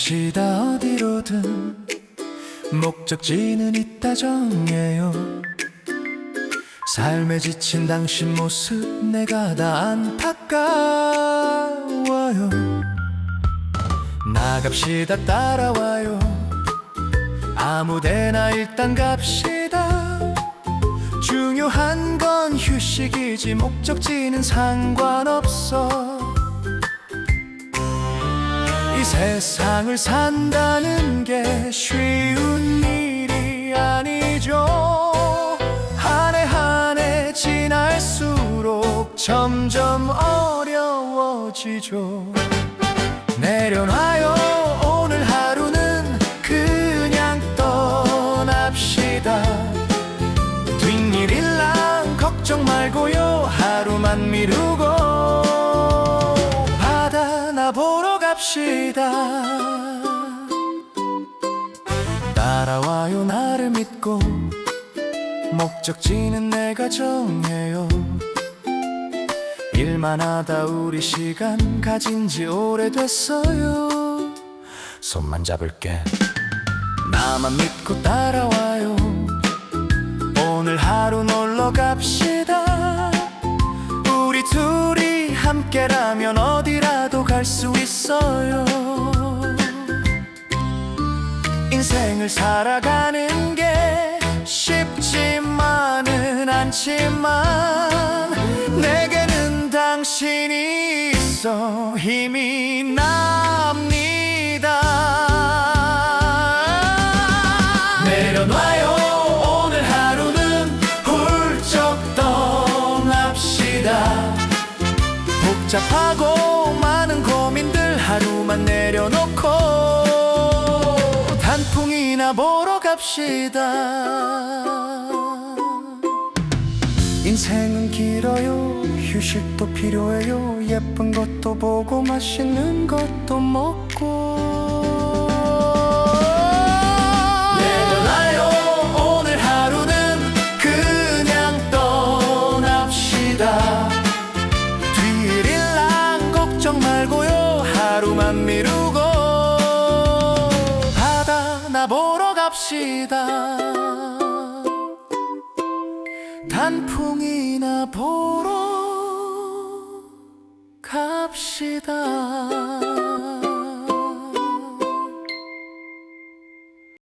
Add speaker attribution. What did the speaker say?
Speaker 1: 떠납시다 어디로든 목적지는 있다 정해요. 삶에 지친 당신 모습 내가 다 안타까워요. 나갑시다 따라와요. 아무데나 일단 갑시다. 중요한 건 휴식이지 목적지는 상관없어. 이 세상을 산다는 게 쉬운 일이 아니죠. 한 해 한 해 지날수록 점점 어려워지죠. 내려놔요. 오늘 하루는 그냥 떠납시다. 뒷일일랑 걱정 말고요. 하루만 미루고 갑시다. 따라와요 나를 믿고. 목적지는 내가 정해요. 일만 하다 우리 시간 가진 지 오래됐어요. 손만 잡을게. 나만 믿고 따라와요. 오늘 하루 놀러 갑시다 함께라면 어디라도 갈 수 있어요. 인생을 살아가는 게 쉽지만은 않지만 내게는 당신이 있어. 힘이 납 복잡하고 많은 고민들 하루만 내려놓고 단풍이나 보러 갑시다. 인생은 길어요. 휴식도 필요해요. 예쁜 것도 보고 맛있는 것도 먹고 하루만 미루고 바다 나 보러 갑시다. 단풍이나 보러 갑시다